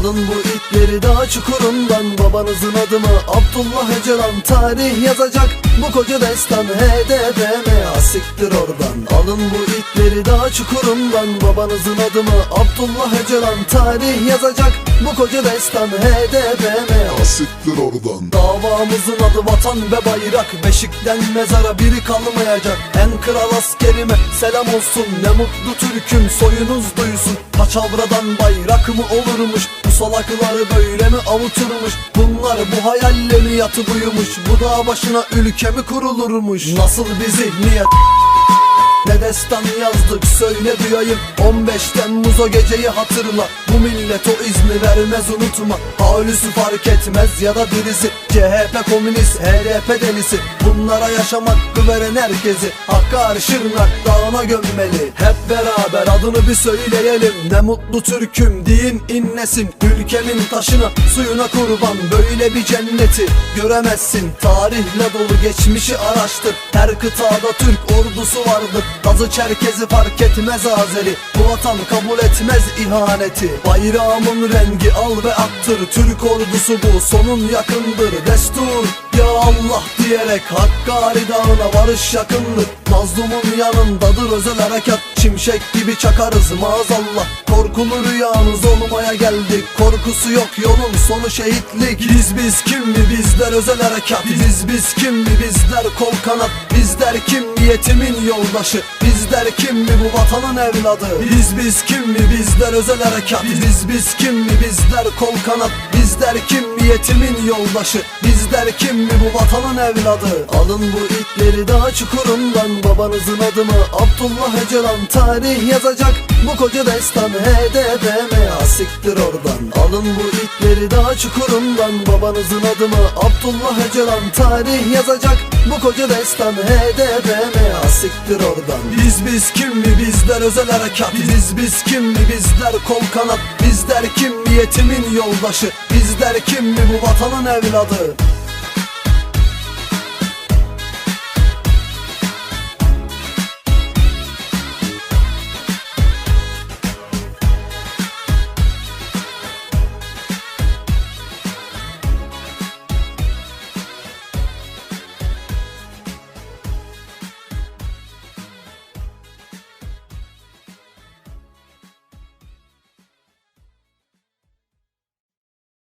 Alın bu itleri daha çukurundan Babanızın adımı Abdullah Öcalan Tarih yazacak. Bu koca destan HDP'me asiktir oradan. Alın bu itleri daha çukurundan Babanızın adımı Abdullah Öcalan Tarih yazacak. Bu koca destan HDP'me Asiktir oradan. Davamızın adı vatan ve bayrak Beşikten mezara biri kalmayacak. En kral askerime selam olsun Ne mutlu Türk'üm soyunuz duysun. Paçavradan bayrak mı olurmuş salakları böyle mi avuturmuş Bunlar bu hayalle mi yatıp uyumuş Bu dağ başına ülke mi kurulurmuş? Nasıl bir zihniyet ne destan yazdık söyle duyayım. 15 Temmuz o geceyi hatırla. Bu millet o izni vermez unutma. Halüsü fark etmez ya da dirisi CHP komünist HDP delisi. Bunlara yaşamak veren herkesi. Hakkari Şırnak dağına gömmeli. Hep beraber adını bir söyleyelim. Ne mutlu Türk'üm deyin inlesin. Ülkemin taşına suyuna kurban. Böyle bir cenneti göremezsin. Tarihle dolu geçmişi araştır. Her kıtada Türk ordusu vardır Gazı Çerkezi fark etmez Azeri. Bu vatan kabul etmez ihaneti. Bayrağımın rengi al ve attır. Türk ordusu bu sonun yakındır. Destur ya Allah diyerek Hakkari dağına varış yakındır. Mazlumun yanındadır özel harekat. Şimşek gibi çakarız maazallah. Korkulu rüyanız olmaya geldik. Korkusu yok yolun sonu şehitlik. Biz biz kim mi? Bizler özel harekat. Biz biz kim mi? Bizler kol kanat. Bizler kim mi yetimin yoldaşı Bizler kim mi bu vatanın evladı? Biz biz kim mi? Bizler özel harekat. Biz biz kim mi? Bizler kol kanat Bizler kim mi yetimin yoldaşı? Bizler kim mi bu vatanın evladı? Alın bu itleri daha çukurundan Babanızın adımı Abdullah Öcalan. Tarih yazacak bu koca destan HDP'me asiktir oradan. Alın bu itleri daha çukurundan Babanızın adımı Abdullah Öcalan. Tarih yazacak bu koca destan HDP'me asiktir oradan. Biz biz kim mi? Bizler özel harekat. Biz biz kim mi? Bizler kol kanat Bizler kim mi yetimin yoldaşı? Bizler kim mi bu vatanın evladı